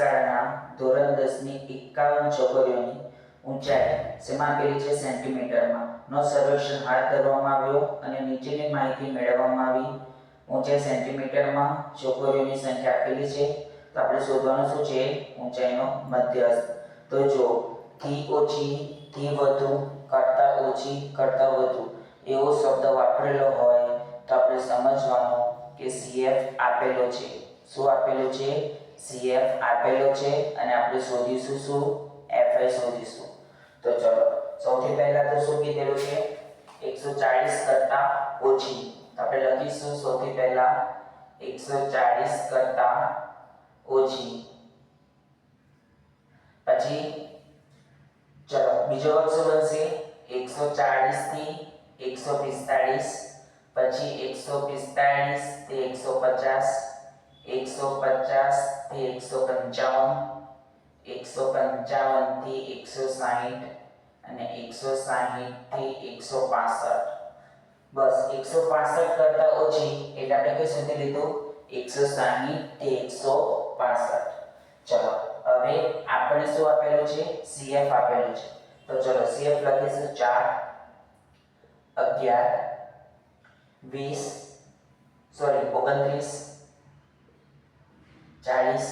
શાળાના ધોરણ દસની એકાવન છોકરીઓની ઊંચાઈ સેમાં આપેલી છે સેન્ટીમીટરમાં. નો સર્વેક્ષણ હાથ ધરવામાં આવ્યો અને નીચેની માહિતી મેળવવામાં આવી. ઊંચાઈ સેન્ટીમીટરમાં છોકરીઓની સંખ્યા આપેલી છે. તો આપણે શોધવાનું શું છે? ઊંચાઈનો મધ્યસ્થ. તો જો થી ઓછી થી વધુ, કરતા ઓછી, કરતા વધુ એવો શબ્દ વાપરેલો હોય તો આપણે સમજવાનું કે સીએફ આપેલો છે. શું આપેલું છે? CF આપેલો છે અને આપણે શોધીશું શું? FI શોધીશું. તો ચલો, સૌથી પહેલા તો શું કીધેલું છે? 140 કરતા ઓછી. આપણે લખીશું સૌથી પહેલા 140 કરતા ઓછી. પછી, ચલો, બીજો વર્ગ શું બનશે 140 થી 145 પછી 145 થી 150 150 થી 155 155 થી 160 અને 160 થી 165 બસ 165 કરતા ઓછી, એટલે આપણે કઈ સુધી લીધું? 160 થી 165 ચલો, હવે આપણે શું આપેલું છે? CF આપેલું છે. તો ચલો CF લખીશું. 4 11 20 સોરી 29 40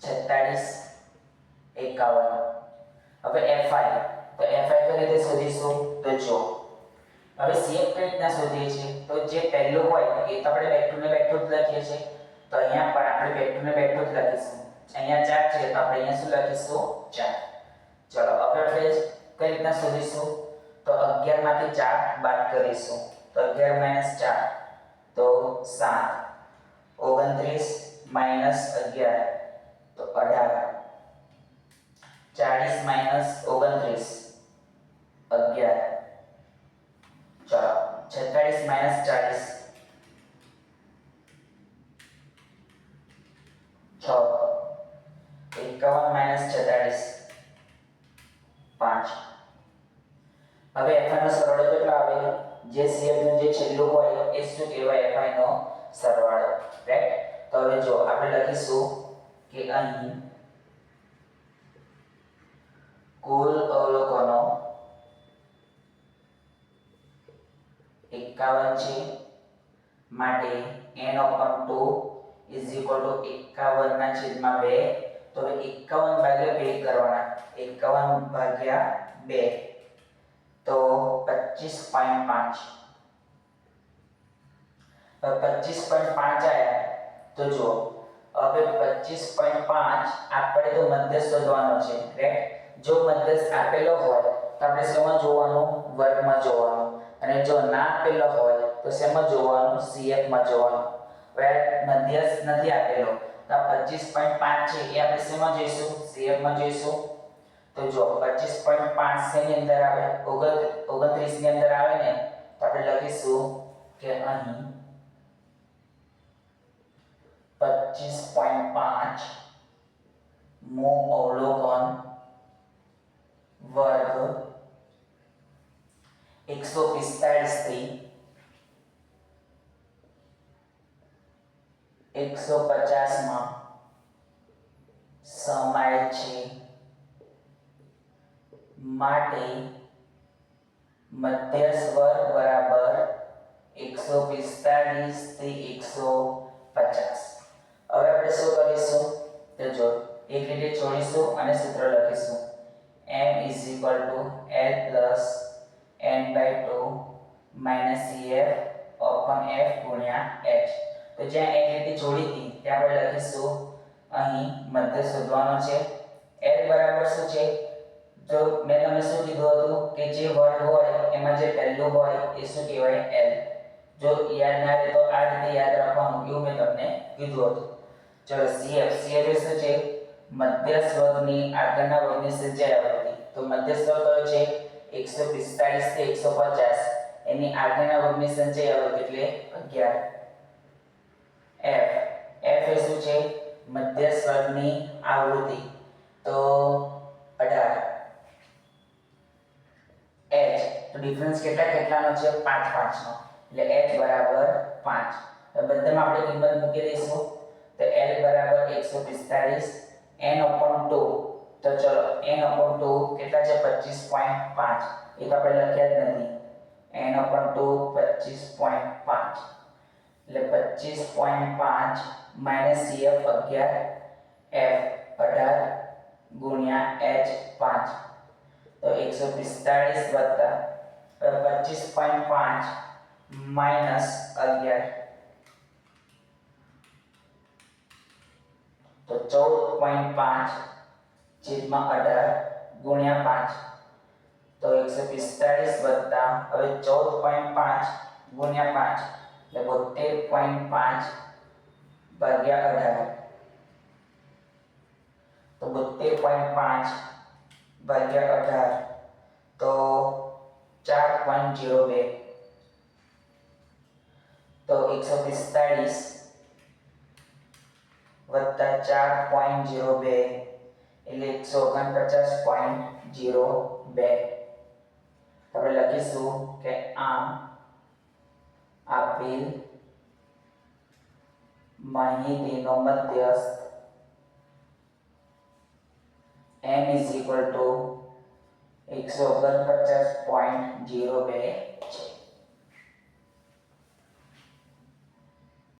46 51 હવે એફઆઈ તો એફઆઈ કઈ રીતે શોધીશું? તો જો, હવે સીએફ કઈ રીતના શોધીએ છીએ. તો જે પહેલું હોય, એ તો આપણે બેઠું ને બેઠું જ લખીએ છીએ. તો અહીંયા પણ આપણે બેઠું ને બેઠું જ લખીશું. અહીંયા ચાર છે, તો આપણે અહીંયા શું લખીશું? ચાર. ચલો, હવે આપણે કઈ રીતના શોધીશું? તો 11 માંથી ચાર બાદ કરીશું. તો 11 માઇનસ ચાર, તો 7 29 માઇનસ 11 તો 18 40 માઇનસ 29 11 ચલો 46 માઇનસ 40 છ એકાવન માઇનસ છેતાળીસ પાંચ હવે FI નો સરવાળો કેટલો આવે જે CF નું જે છેલ્લું હોય એ શું કહેવાય FI નો સરવાળો. રાઈટ તો હવે જો આપણે લખીશું કે અહીં કુલ અવલોકનો એકાવન છે, માટે n upon 2 is equal to 51 ના છેદમાં 2 તો હવે 51 ભાગ્યા 2 કરવાના. 51 ભાગ્યા 2 તો 25.5 હવે 25.5 આયા. તો જો હવે 25.5 આપણે તો મધ્યસ્થ શોધવાનો છે રાઈટ જો મધ્યસ્થ આપેલો હોય, તો આપણે શેમાં જોવાનું? વર્ગમાં જોવાનું. અને જો ના આપેલો હોય, તો શેમાં જોવાનું? સીએફમાં જોવાનું. હવે મધ્યસ્થ નથી આપેલો. તો આ 25.5 છે, એ આપણે શેમાં જોઈશું? સીએફમાં જોઈશું? તો જો 25.5 શેની અંદર આવે? 29 ની અંદર આવે ને? તો આપણે લખીશું કે અહીં 25.5 મો અવલોકન વર્ગ 145 થી 150 માં સમાય છે. માટે મધ્ય વર્ગ બરાબર 145 થી 150 હવે આપણે શું કરીશું? તો જો, એક રીતે છોડીશું અને સૂત્ર લખીશું. m is equal to l plus n by 2 minus cf upon f ગુણ્યા h. તો જ્યાં એક રીતે છોડી હતી, ત્યાં આપણે લખીશું. અહીં મધ્ય શોધવાનો છે. L બરાબર શું છે? જો મેં તમને શું કીધું હતું કે જે વર્ડ હોય, એમાં જે પહેલું હોય, એ શું કહેવાય? L. જો યાદ ના રહે તો આ રીતે યાદ રાખવાનું એવું મેં તમને કીધું હતું. ચલો CF CF એ શું છે. મધ્યસ્થ વર્ગની આગળના વર્ગની સંખ્યા આવૃત્તિ તો મધ્યસ્થ વર્ગ કયો છે? 145 થી 150 એની આગળના વર્ગની સંખ્યા આવૃત્તિ એટલે 11 F. F એ શું છે? મધ્યસ્થ વર્ગની આવૃત્તિ. તો 18 H. તો ડિફરન્સ કેટલા કેટલાનો છે? 5 5 નો એટલે બરાબર 5 તો બધામાં આપણે કિંમત મૂકી દઈશું. L બરાબર એકસો પિસ્તાળીસ, n upon 2 તો ચલો, n upon 2 કેટલા છે? પચીસ પોઈન્ટ પાંચ. એ આપણે લખ્યા જ નથી. N upon 2 પચીસ પોઈન્ટ પાંચ. એટલે પચીસ પોઈન્ટ પાંચ માઇનસ સીએફ અગિયાર એફ અઢાર ગુણ્યા એચ પાંચ. તો એકસો પિસ્તાળીસ વત્તા પચીસ પોઈન્ટ પાંચ માઇનસ અગિયાર. તો ચૌદ પોઈન્ટ પાંચ છેદમાં અઢાર ગુણ્યા પાંચ તો એકસો પિસ્તાળીસ વત્તા હવે ચૌદ પોઈન્ટ પાંચ ગુણ્યા પાંચ એટલે બોતેર પોઈન્ટ પાંચ ભાગ્યા અઢાર તો બોતેર પોઈન્ટ પાંચ ભાગ્યા અઢાર તો ચાર પોઈન્ટ જીરો બે તો એકસો પિસ્તાળીસ વત્તા ચાર પોઈન્ટ જીરો બે એટલે એકસો ઓગણપચાસ પોઈન્ટ જીરો બે આપણે લખીશું કે આમ આપેલ માહિતીનો મધ્યસ્થ n is equal to એકસો ઓગણપચાસ પોઈન્ટ જીરો બે છે